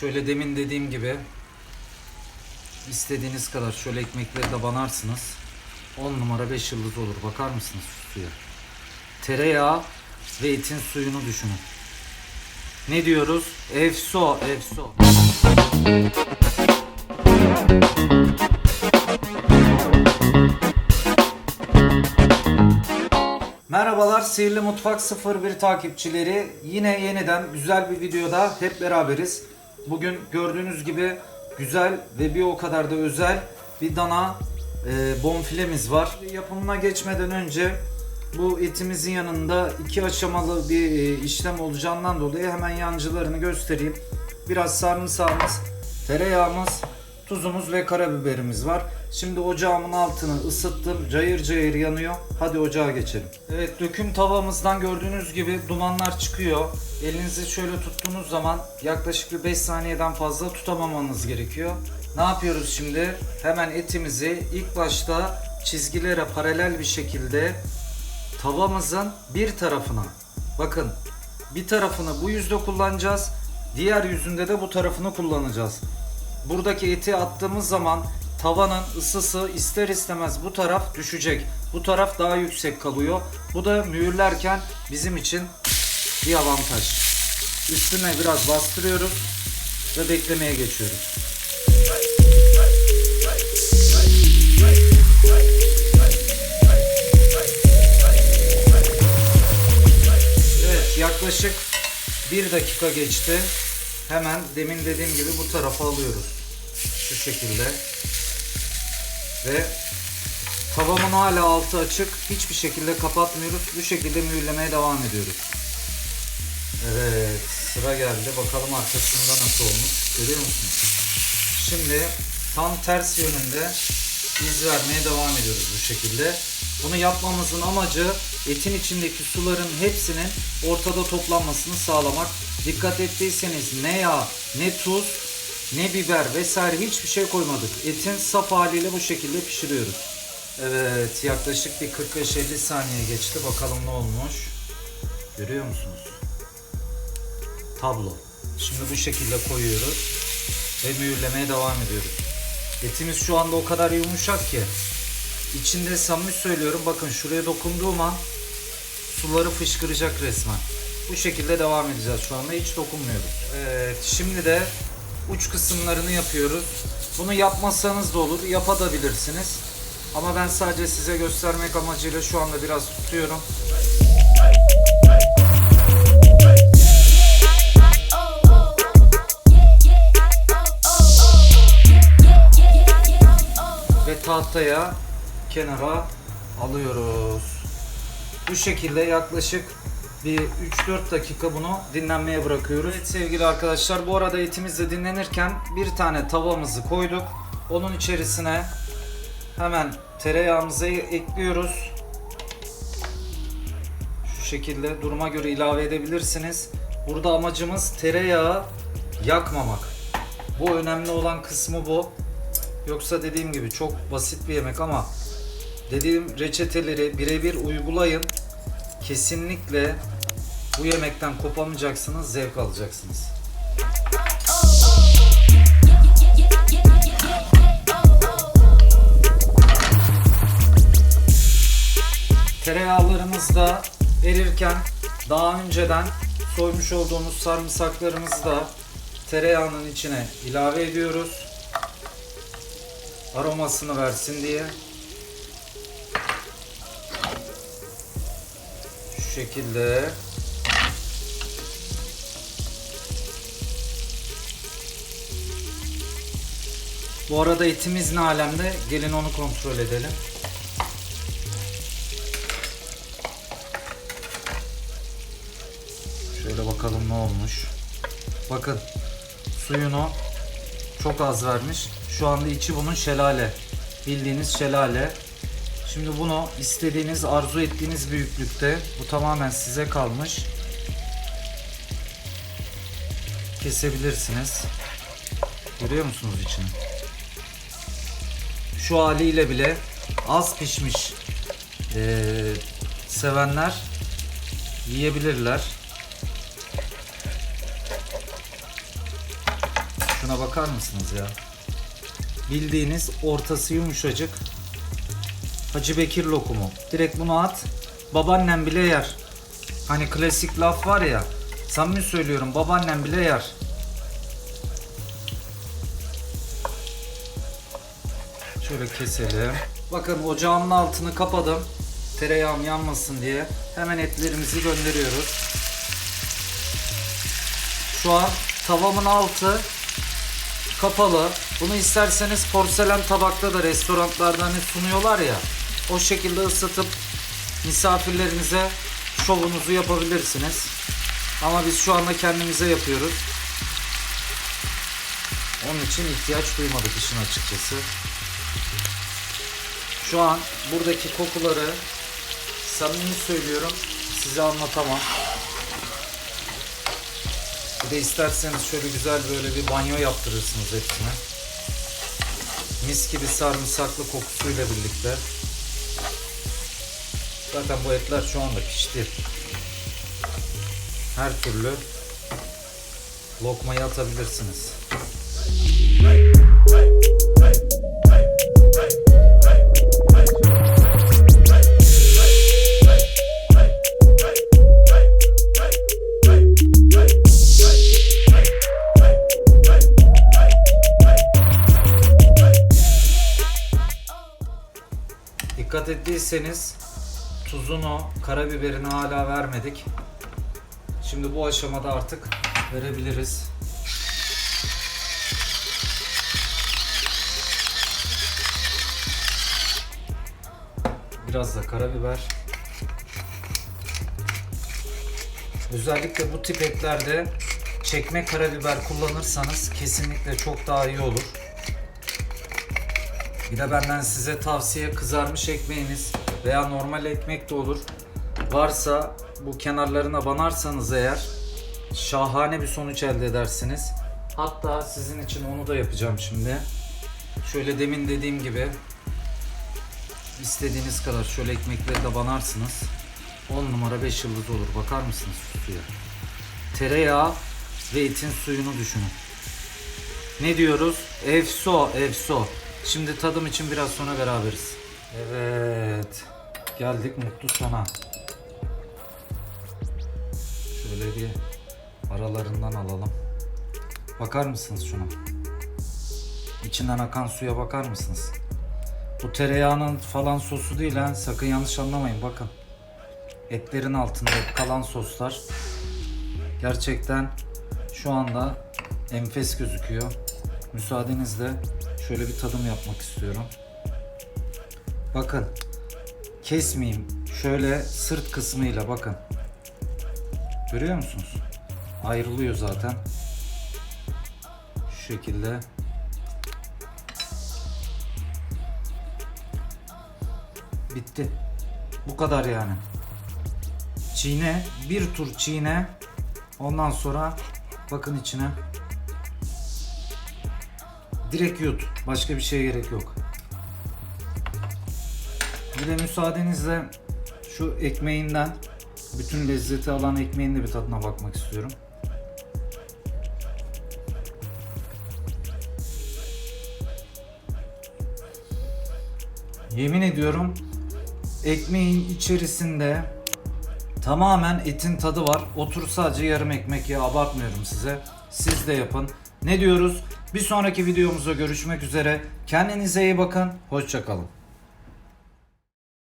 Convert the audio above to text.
Şöyle demin dediğim gibi istediğiniz kadar şöyle ekmekleri de banarsınız. 10 numara 5 yıldız olur. Bakar mısınız suya? Tereyağı ve etin suyunu düşünün. Ne diyoruz? Efso, efso. Merhabalar Sihirli Mutfak 01 takipçileri. Yine yeniden güzel bir videoda hep beraberiz. Bugün gördüğünüz gibi güzel ve bir o kadar da özel bir dana e, bonfilemiz var. Yapımına geçmeden önce bu etimizin yanında iki aşamalı bir e, işlem olacağından dolayı hemen yancılarını göstereyim. Biraz sarımsağımız, tereyağımız, tuzumuz ve karabiberimiz var. Şimdi ocağımın altını ısıttım. Cayır cayır yanıyor. Hadi ocağa geçelim. Evet döküm tavamızdan gördüğünüz gibi dumanlar çıkıyor. Elinizi şöyle tuttuğunuz zaman yaklaşık bir 5 saniyeden fazla tutamamanız gerekiyor. Ne yapıyoruz şimdi? Hemen etimizi ilk başta çizgilere paralel bir şekilde tavamızın bir tarafına bakın bir tarafını bu yüzde kullanacağız. Diğer yüzünde de bu tarafını kullanacağız. Buradaki eti attığımız zaman tavanın ısısı ister istemez bu taraf düşecek. Bu taraf daha yüksek kalıyor. Bu da mühürlerken bizim için bir avantaj. Üstüne biraz bastırıyoruz ve beklemeye geçiyoruz. Evet yaklaşık bir dakika geçti. Hemen demin dediğim gibi bu tarafa alıyoruz. Şu şekilde. Ve tavamın hala altı açık. Hiçbir şekilde kapatmıyoruz. Bu şekilde mühürlemeye devam ediyoruz. Evet sıra geldi. Bakalım arkasında nasıl olmuş. Görüyor musunuz? Şimdi tam ters yönünde iz vermeye devam ediyoruz bu şekilde. Bunu yapmamızın amacı etin içindeki suların hepsinin ortada toplanmasını sağlamak. Dikkat ettiyseniz ne yağ, ne tuz, ne biber vesaire hiçbir şey koymadık. Etin saf haliyle bu şekilde pişiriyoruz. Evet yaklaşık bir 45-50 saniye geçti. Bakalım ne olmuş. Görüyor musunuz? Tablo. Şimdi bu şekilde koyuyoruz ve mühürlemeye devam ediyoruz. Etimiz şu anda o kadar yumuşak ki içinde samimi söylüyorum bakın şuraya dokunduğum an suları fışkıracak resmen. Bu şekilde devam edeceğiz şu anda hiç dokunmuyoruz. Evet şimdi de uç kısımlarını yapıyoruz. Bunu yapmasanız da olur yapabilirsiniz. Ama ben sadece size göstermek amacıyla şu anda biraz tutuyorum. ve tahtaya kenara alıyoruz. Bu şekilde yaklaşık bir 3-4 dakika bunu dinlenmeye bırakıyoruz. Evet sevgili arkadaşlar bu arada etimiz de dinlenirken bir tane tavamızı koyduk. Onun içerisine hemen tereyağımızı ekliyoruz. Şu şekilde duruma göre ilave edebilirsiniz. Burada amacımız tereyağı yakmamak. Bu önemli olan kısmı bu. Yoksa dediğim gibi çok basit bir yemek ama dediğim reçeteleri birebir uygulayın. Kesinlikle bu yemekten kopamayacaksınız, zevk alacaksınız. Tereyağlarımız da erirken daha önceden soymuş olduğumuz sarımsaklarımızı da tereyağının içine ilave ediyoruz aromasını versin diye. Şu şekilde. Bu arada etimiz ne alemde? Gelin onu kontrol edelim. Şöyle bakalım ne olmuş. Bakın suyunu çok az vermiş. Şu anda içi bunun şelale. Bildiğiniz şelale. Şimdi bunu istediğiniz, arzu ettiğiniz büyüklükte. Bu tamamen size kalmış. Kesebilirsiniz. Görüyor musunuz içini? Şu haliyle bile az pişmiş eee, sevenler yiyebilirler. güzelliğine bakar mısınız ya? Bildiğiniz ortası yumuşacık Hacı Bekir lokumu. Direkt bunu at. Babaannem bile yer. Hani klasik laf var ya. Samimi söylüyorum babaannem bile yer. Şöyle keselim. Bakın ocağımın altını kapadım. Tereyağım yanmasın diye. Hemen etlerimizi gönderiyoruz. Şu an tavamın altı kapalı. Bunu isterseniz porselen tabakta da restoranlarda hani sunuyorlar ya. O şekilde ısıtıp misafirlerinize şovunuzu yapabilirsiniz. Ama biz şu anda kendimize yapıyoruz. Onun için ihtiyaç duymadık işin açıkçası. Şu an buradaki kokuları samimi söylüyorum size anlatamam. Bir de isterseniz şöyle güzel böyle bir banyo yaptırırsınız hepsine. Mis gibi sarımsaklı kokusuyla birlikte. Zaten bu etler şu anda pişti. Her türlü lokmayı atabilirsiniz. Dikkat ettiyseniz tuzunu, karabiberini hala vermedik. Şimdi bu aşamada artık verebiliriz. Biraz da karabiber. Özellikle bu tip etlerde çekme karabiber kullanırsanız kesinlikle çok daha iyi olur. Bir de benden size tavsiye kızarmış ekmeğiniz veya normal ekmek de olur. Varsa bu kenarlarına banarsanız eğer şahane bir sonuç elde edersiniz. Hatta sizin için onu da yapacağım şimdi. Şöyle demin dediğim gibi istediğiniz kadar şöyle ekmekleri de banarsınız. 10 numara 5 yıldız olur. Bakar mısınız suya? Tereyağı ve etin suyunu düşünün. Ne diyoruz? Efso, efso. Şimdi tadım için biraz sonra beraberiz. Evet. Geldik mutlu sona. Şöyle bir aralarından alalım. Bakar mısınız şuna? İçinden akan suya bakar mısınız? Bu tereyağının falan sosu değil ha. Sakın yanlış anlamayın bakın. Etlerin altında kalan soslar. Gerçekten şu anda enfes gözüküyor. Müsaadenizle şöyle bir tadım yapmak istiyorum. Bakın. Kesmeyeyim. Şöyle sırt kısmıyla bakın. Görüyor musunuz? Ayrılıyor zaten. Şu şekilde. Bitti. Bu kadar yani. Çiğne. Bir tur çiğne. Ondan sonra bakın içine. Direkt yut. Başka bir şeye gerek yok. Bir de müsaadenizle şu ekmeğinden bütün lezzeti alan ekmeğin de bir tadına bakmak istiyorum. Yemin ediyorum ekmeğin içerisinde tamamen etin tadı var. Otur sadece yarım ekmek ya abartmıyorum size. Siz de yapın. Ne diyoruz? Bir sonraki videomuzda görüşmek üzere. Kendinize iyi bakın. Hoşçakalın.